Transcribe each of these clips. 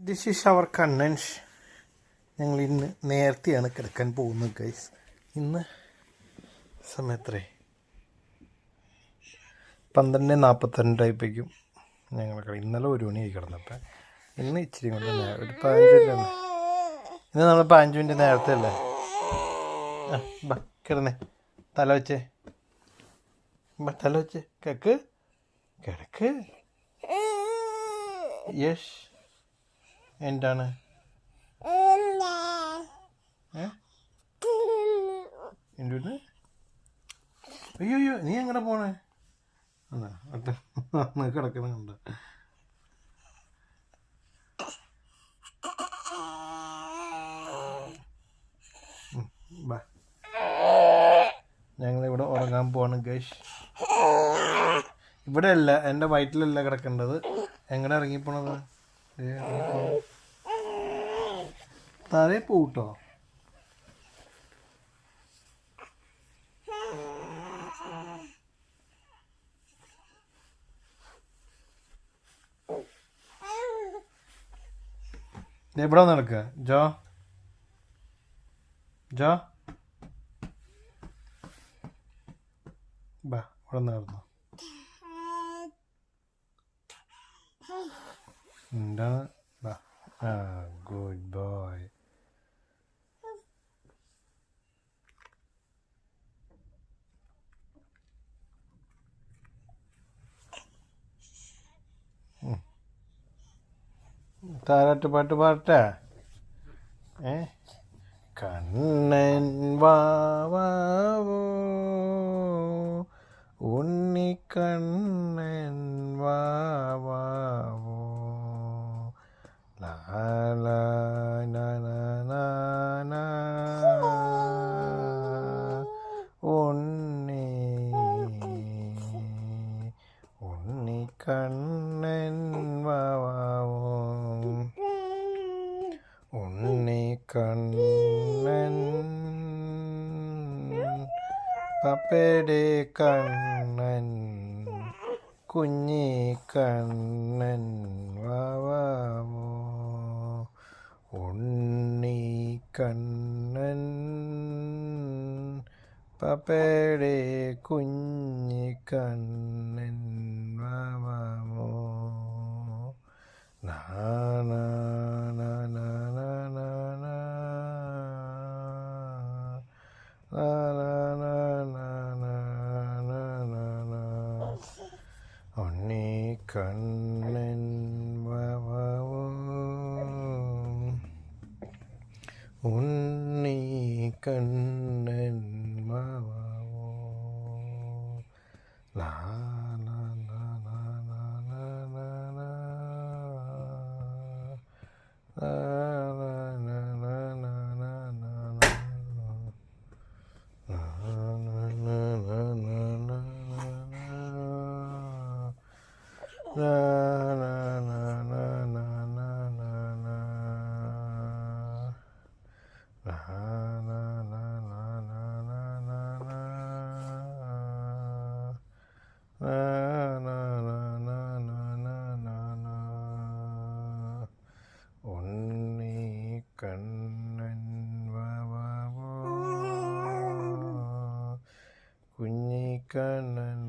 This is അവർ കണ്ണൻസ് ഞങ്ങൾ ഇന്ന് നേരത്തെയാണ് കിടക്കാൻ പോകുന്നത് ഗൈസ് ഇന്ന് സമയത്രേ. പന്ത്രണ്ട് നാൽപ്പത്തിരണ്ടായപ്പോഴേക്കും ഞങ്ങൾ ഇന്നലെ ഒരു മണിയായി കിടന്നപ്പോൾ ഇന്ന് ഇച്ചിരി കൊണ്ട് ഒരു പതിനഞ്ച് മിനിറ്റ് ഇന്ന് നമ്മൾ പതിനഞ്ച് മിനിറ്റ് നേരത്തെ അല്ലേ? കിടന്നേ. തല വെച്ചേ. തല വെച്ചേ. കിടക്ക്. കിടക്ക്. യെസ്. എന്താണ്? അയ്യോ അയ്യോ നീ എങ്ങനെ പോണേ? അന്ന് കിടക്കുന്ന കണ്ട. ഞങ്ങളിവിടെ ഉറങ്ങാൻ പോവാണ് ഗൈഷ് ഇവിടെ അല്ല എന്റെ വയറ്റിലല്ല കിടക്കേണ്ടത്. എങ്ങനെ ഇറങ്ങിപ്പോണത്. താഴെ പോട്ടോ. എവിടെ നടക്കുക ജോ. ജോ. ബാ ഇവിടെ നടന്നു. എന്താണ് ബാ. ആ ഗുഡ് ബോയ്. താരാട്ട് പാട്ട് പാടട്ടെ ഏ കണ്ണൻ വാവോ ഉണ്ണി കണ്ണൻ വാവോ ലാല ഉണ്ണി ഉണ്ണി കണ്ണ കണ്ണൻ പപ്പയുടെ കണ്ണൻ കുഞ്ഞി കണ്ണൻ വാവാവോ ഉണ്ണി കണ്ണൻ പപ്പയുടെ കുഞ്ഞി കണ്ണൻ கண்ணென்பவோ உன்னி கண்ணென்பவோ லா ഉണ്ണി Kannan വവ Kunhikannan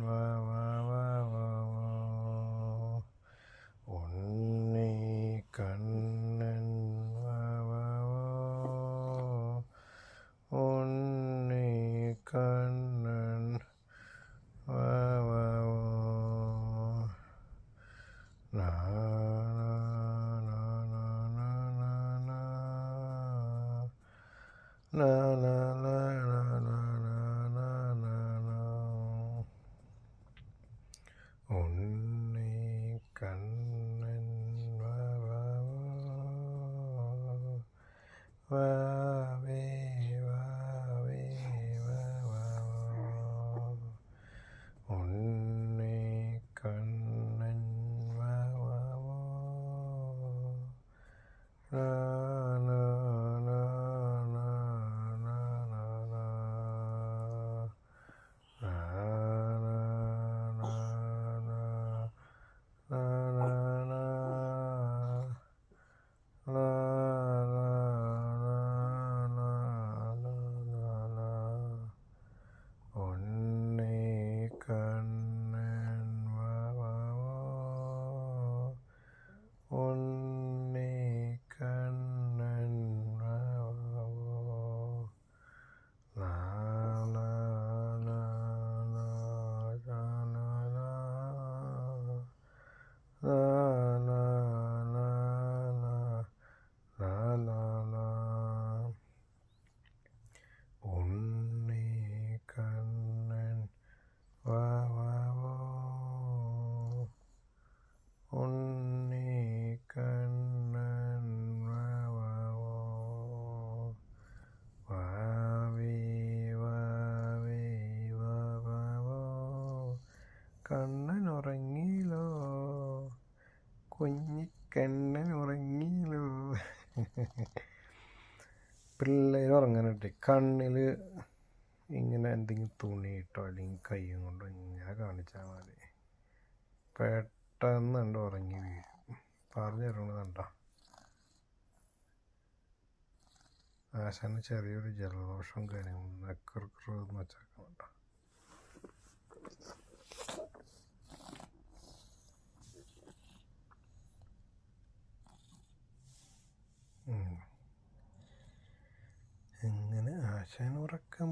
Na, na, na, na, na, na, na, na. Only can Kannan ഉറങ്ങിയിലോ Kunhikannan ഉറങ്ങിയല്ലോ പിള്ളേർ ഉറങ്ങാനുണ്ട്. കണ്ണിൽ ഇങ്ങനെ എന്തെങ്കിലും തുണിയിട്ടോ അല്ലെങ്കിൽ കൈയും കൊണ്ടോ ഇങ്ങനെ കാണിച്ചാൽ മതി. പെട്ടെന്ന് കണ്ട് ഉറങ്ങി വീഴും. പറഞ്ഞു തരണത് കണ്ടോ? ആശാന് ചെറിയൊരു ജലദോഷം കാര്യങ്ങളും നക്കർക്കറെന്ന് വെച്ചേക്കണ്ട ആശാൻ ഉറക്കമായി